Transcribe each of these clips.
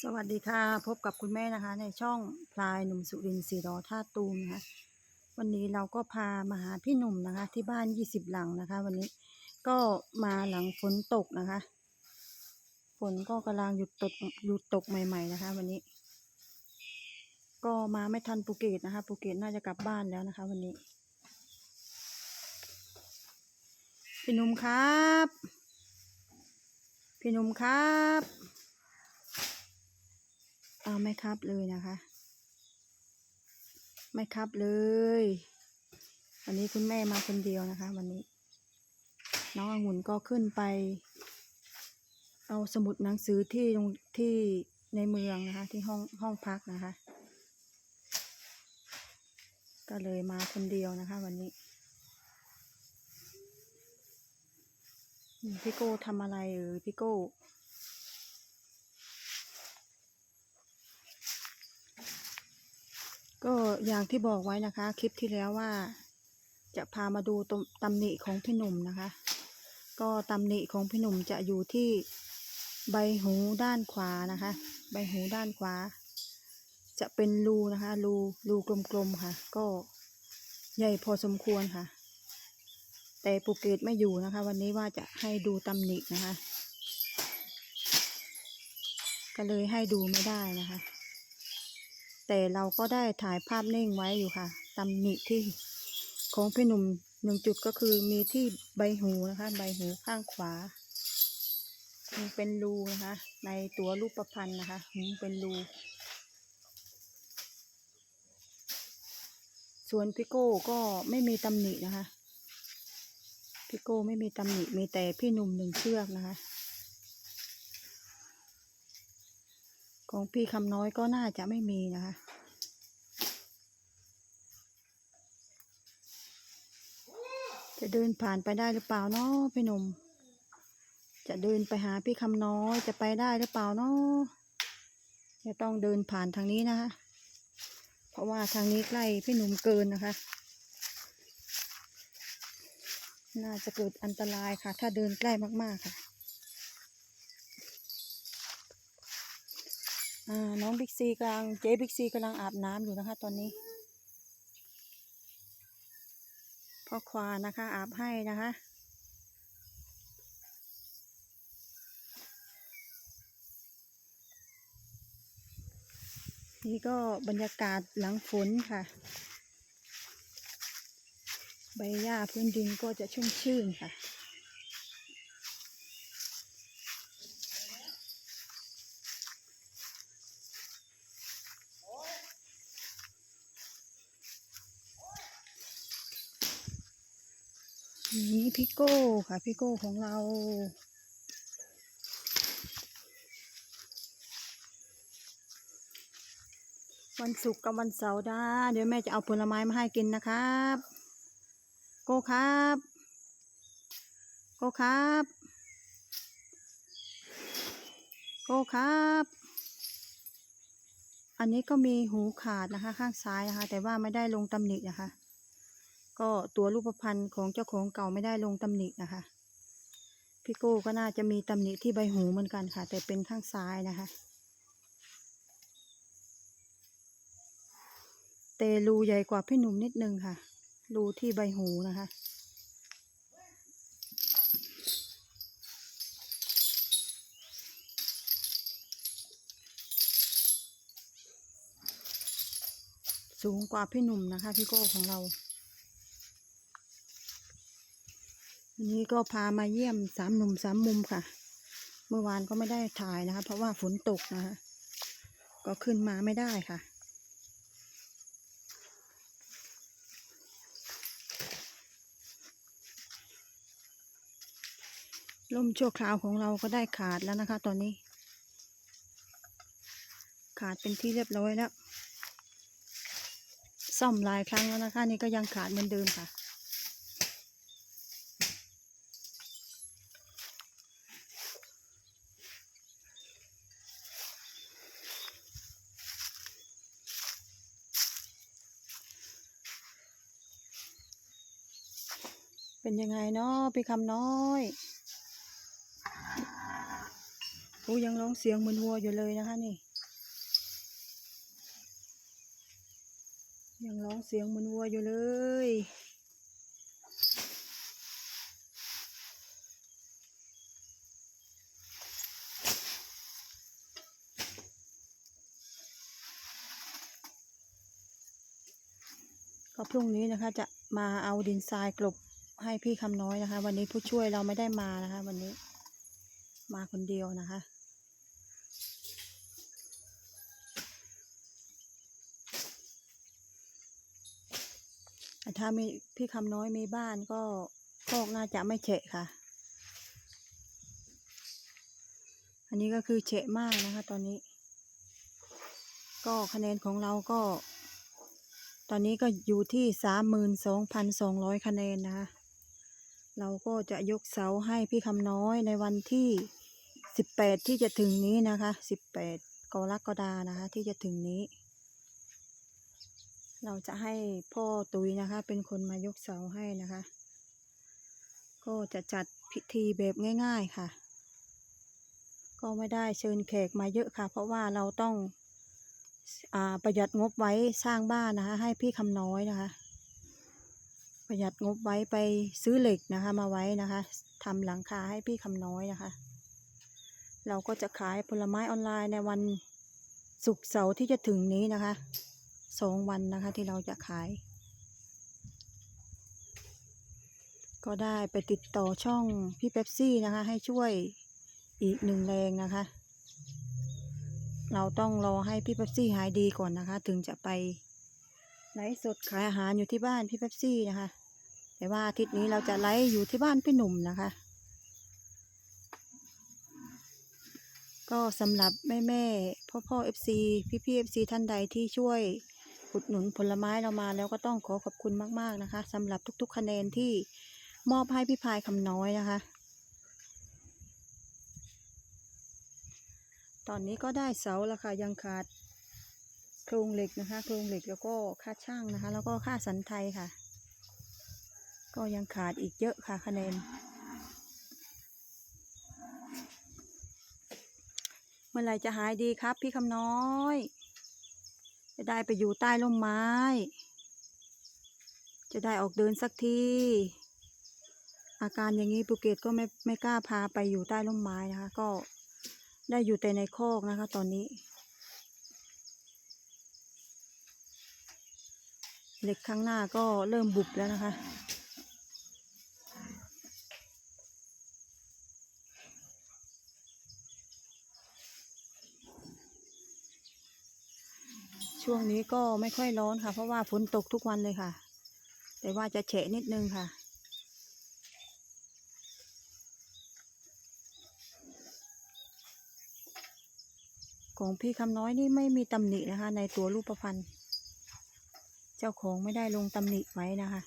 สวัสดีค่ะ พบกับคุณแม่นะคะ ในช่องพลายหนุ่มสุรินทร์สีรอท่าตูมนะคะวันนี้เราก็พามาหาพี่หนุ่มนะคะ ที่บ้านยี่สิบหลังนะคะ วันนี้ก็มาหลังฝนตกนะคะฝนก็กำลังหยุดตกหยุดตกใหม่ ๆนะคะ วันนี้ ก็มาไม่ทันภูเก็ตนะคะภูเก็ตน่าจะกลับบ้านแล้วนะคะ วันนี้พี่หนุ่มครับ พี่หนุ่มครับ เอาไม่ครับเลยนะคะ ไม่ครับเลย วันนี้คุณแม่มาคนเดียวนะคะ วันนี้ น้ององุ่นก็ขึ้นไป เอาสมุดหนังสือที่โรงที่ในเมืองนะคะ ที่ห้องห้องพักนะคะ ก็เลยมาคนเดียวนะคะ วันนี้พี่โก้ทำอะไรเออพี่โก้ ก็อย่างที่บอกไว้นะคะ คลิปที่แล้วว่า จะพามาดูตำตำหนิของพี่หนุ่มนะคะ ก็ตำหนิของพี่หนุ่มจะอยู่ที่ใบหูด้านขวานะคะ ใบหูด้านขวา จะเป็นรูนะคะ รูรูกลมๆค่ะ ก็ใหญ่พอสมควรค่ะ แต่ปูเกตไม่อยู่นะคะ วันนี้ว่าจะให้ดูตำหนินะคะ ก็เลยให้ดูไม่ได้นะคะ แต่เราก็ได้ถ่ายภาพนิ่งไว้อยู่ค่ะตำหนิที่ของพี่หนุ่มหนึ่งจุดก็คือมีที่ใบหูนะคะ ใบหูข้างขวามันเป็นรูนะคะ ในตัวรูปประพันธ์นะคะหูเป็นรู ส่วนพี่โก้ก็ไม่มีตำหนินะคะพี่โก้ไม่มีตำหนิมีแต่พี่หนุ่มหนึ่งเชือกนะคะ ของพี่คำน้อยก็น่าจะไม่มีนะคะจะเดินผ่านไปได้หรือเปล่าเนาะพี่หนุ่ม จะเดินไปหาพี่คำน้อยจะไปได้หรือเปล่าเนาะจะต้องเดินผ่านทางนี้นะคะ เพราะว่าทางนี้ใกล้พี่หนุ่มเกินนะคะ น่าจะเกิดอันตรายค่ะ ถ้าเดินใกล้มากๆค่ะ อ่า น้องบิ๊กซีกำลังเจ๊บิ๊กซีกำลังอาบน้ำอยู่นะคะ ตอนนี้พ่อควานะคะ อาบให้นะคะนี่ก็บรรยากาศหลังฝนค่ะ ใบหญ้าพื้นดินก็จะชุ่มชื่นค่ะ นี่พี่โก้ค่ะพี่โก้ของเรา วันศุกร์กับวันเสาร์นะเดี๋ยวแม่จะเอาผลไม้มาให้กินนะครับ โก้ครับ โก้ครับ โก้ครับ อันนี้ก็มีหูขาดนะคะ ข้างซ้ายนะคะ แต่ว่าไม่ได้ลงตำหนินะคะ ก็ตัวรูปพรรณของเจ้าของเก่าไม่ได้ลงตำหนินะคะ พี่โก้ก็น่าจะมีตำหนิที่ใบหูเหมือนกันค่ะ แต่เป็นข้างซ้ายนะคะ แต่รูใหญ่กว่าพี่หนุ่มนิดนึงค่ะ รูที่ใบหูนะคะสูงกว่าพี่หนุ่มนะคะพี่โก้ของเรา วันนี้ก็พามาเยี่ยมสามหนุ่มสามมุมค่ะ เมื่อวานก็ไม่ได้ถ่ายนะคะ เพราะว่าฝนตกนะคะ ก็ขึ้นมาไม่ได้ค่ะ ล่มชั่วคราวของเราก็ได้ขาดแล้วนะคะ ตอนนี้ ขาดเป็นที่เรียบร้อยแล้ว ซ่อมหลายครั้งแล้วนะคะ นี่ก็ยังขาดเหมือนเดิมค่ะ เป็นยังไงเนาะพี่คำน้อยโอ้ยังร้องเสียงเหมือนวัวอยู่เลยนะคะนี่ ยังร้องเสียงเหมือนวัวอยู่เลยก็พรุ่งนี้นะคะจะมาเอาดินทรายกลบ ให้พี่คำน้อยนะคะ วันนี้ผู้ช่วยเราไม่ได้มานะคะ วันนี้มาคนเดียวนะคะ ถ้ามีพี่คำน้อยมีบ้านก็โคกน่าจะไม่เฉะค่ะ อันนี้ก็คือเฉะมากนะคะตอนนี้ ก็คะแนนของเราก็ ตอนนี้ก็อยู่ที่สามหมื่นสองพันสองร้อยคะแนนนะคะ เราก็จะยกเสาให้พี่คำน้อยในวันที่สิบแปดที่จะถึงนี้นะคะสิบแปดกรกฎานะคะที่จะถึงนี้ เราจะให้พ่อตุยนะคะ เป็นคนมายกเสาให้นะคะ ก็จะจัดพิธีแบบง่าย ๆค่ะ ก็ไม่ได้เชิญแขกมาเยอะค่ะ เพราะว่าเราต้องอประหยัดงบไว้สร้างบ้านนะคะ ให้พี่คำน้อยนะคะ ประหยัดงบไว้ไปซื้อเหล็กนะคะ มาไว้นะคะทำหลังคาให้พี่คำน้อยนะคะ เราก็จะขายผลไม้ออนไลน์ในวันศุกร์เสาร์ที่จะถึงนี้นะคะสองวันนะคะที่เราจะขาย ก็ได้ไปติดต่อช่องพี่เป๊ปซี่นะคะ ให้ช่วยอีกหนึ่งแรงนะคะ เราต้องรอให้พี่เป๊ปซี่หายดีก่อนนะคะ ถึงจะไปไลฟ์สดขายอาหารอยู่ที่บ้านพี่เป๊ปซี่นะคะ แต่ว่าอาทิตย์นี้เราจะไลฟ์อยู่ที่บ้านพี่หนุ่มนะคะ ก็สำหรับแม่แม่พ่อพ่อเอฟซีพี่พี่เอฟซีท่านใดที่ช่วยอุดหนุนผลไม้เรามาแล้วก็ต้องขอขอบคุณมากๆนะคะสำหรับทุกๆคะแนนที่มอบให้พี่พายคำน้อยนะคะ ตอนนี้ก็ได้เสาแล้วค่ะ ยังขาดโครงเหล็กนะคะ โครงเหล็กแล้วก็ค่าช่างนะคะ แล้วก็ค่าสันไทยค่ะ ก็ยังขาดอีกเยอะค่ะคะแนน เมื่อไหรจะหายดีครับพี่คำน้อย จะได้ไปอยู่ใต้ร่มไม้ จะได้ออกเดินสักที อาการอย่างนี้ภูเก็ตก็ไม่ไม่กล้าพาไปอยู่ใต้ร่มไม้นะคะ ก็ได้อยู่แต่ในคอกนะคะตอนนี้เหล็กข้างหน้าก็เริ่มบุบแล้วนะคะ ช่วงนี้ก็ไม่ค่อยร้อนค่ะ เพราะว่าฝนตกทุกวันเลยค่ะ แต่ว่าจะเฉะนิดนึงค่ะ ของพี่คำน้อยนี่ไม่มีตำหนินะคะ ในตัวรูปพันธ์เจ้าของไม่ได้ลงตำหนิไว้นะคะ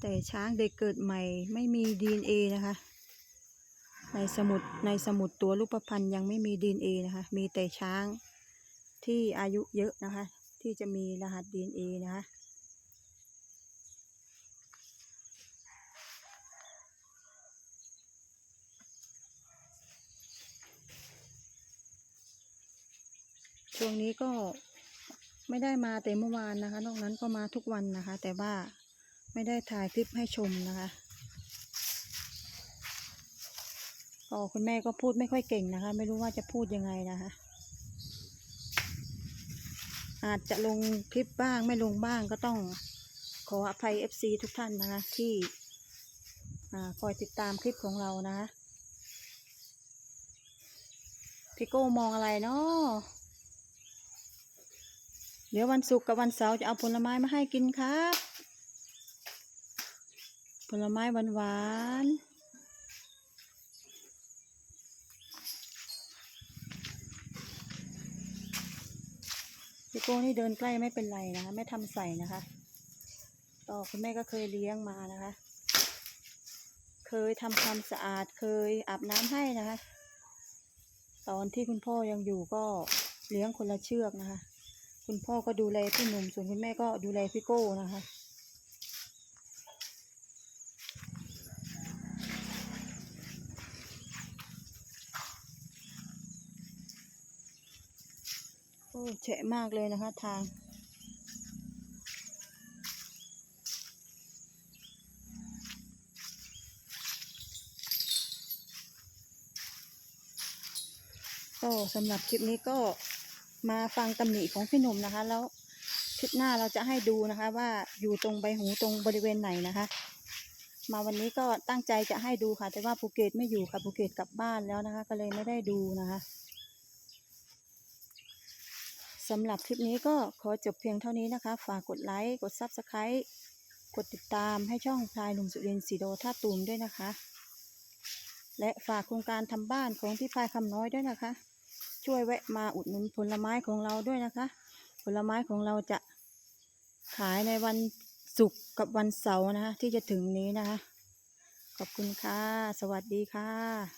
แต่ช้างเด็กเกิดใหม่ไม่มี DNA นะคะ ในสมุดในสมุดตัวรูปพันธ์ยังไม่มี DNA นะคะ มีแต่ช้างที่อายุเยอะนะคะ ที่จะมีรหัส DNA นะคะช่วงนี้ก็ไม่ได้มาแต่เมื่อวานนะคะ นอกนั้นก็มาทุกวันนะคะ แต่ว่าไม่ได้ถ่ายคลิปให้ชมนะคะ ก็คุณแม่ก็พูดไม่ค่อยเก่งนะคะ ไม่รู้ว่าจะพูดยังไงนะคะ อาจจะลงคลิปบ้างไม่ลงบ้างก็ต้องขออภัย FC ทุกท่านนะคะ ที่คอยติดตามคลิปของเรานะคะพี่โก้มองอะไรเนาะเดี๋ยววันศุกร์กับวันเสาร์จะเอาผลไม้มาให้กินครับ ผลไม้หวานๆ พี่โก้นี่เดินใกล้ไม่เป็นไรนะคะ ไม่ทำใส่นะคะต่อคุณแม่ก็เคยเลี้ยงมานะคะ เคยทำความสะอาดเคยอาบน้ำให้นะคะ ตอนที่คุณพ่อยังอยู่ก็เลี้ยงคนละเชือกนะคะ คุณพ่อก็ดูแลพี่หนุ่มส่วนคุณแม่ก็ดูแลพี่โก้นะคะ แฉะมากเลยนะคะทางก็สำหรับคลิปนี้ก็มาฟังตำหนิของพี่หนุ่มนะคะ แล้วคลิปหน้าเราจะให้ดูนะคะ ว่าอยู่ตรงใบหูตรงบริเวณไหนนะคะ มาวันนี้ก็ตั้งใจจะให้ดูค่ะ แต่ว่าภูเก็ตไม่อยู่ค่ะภูเก็ตกลับบ้านแล้วนะคะ ก็เลยไม่ได้ดูนะคะ สำหรับคลิปนี้ก็ขอจบเพียงเท่านี้นะคะ ฝากกดไลค์ กด Subscribe กดติดตามให้ช่องพลายหนุ่มสุรินทร์สีโดท่าตูมด้วยนะคะ และฝากโครงการทำบ้านของพี่พายคำน้อยด้วยนะคะ ช่วยแวะมาอุดหนุนผลไม้ของเราด้วยนะคะ ผลไม้ของเราจะขายในวันศุกร์กับวันเสาร์นะคะ ที่จะถึงนี้นะคะ ขอบคุณค่ะ สวัสดีค่ะ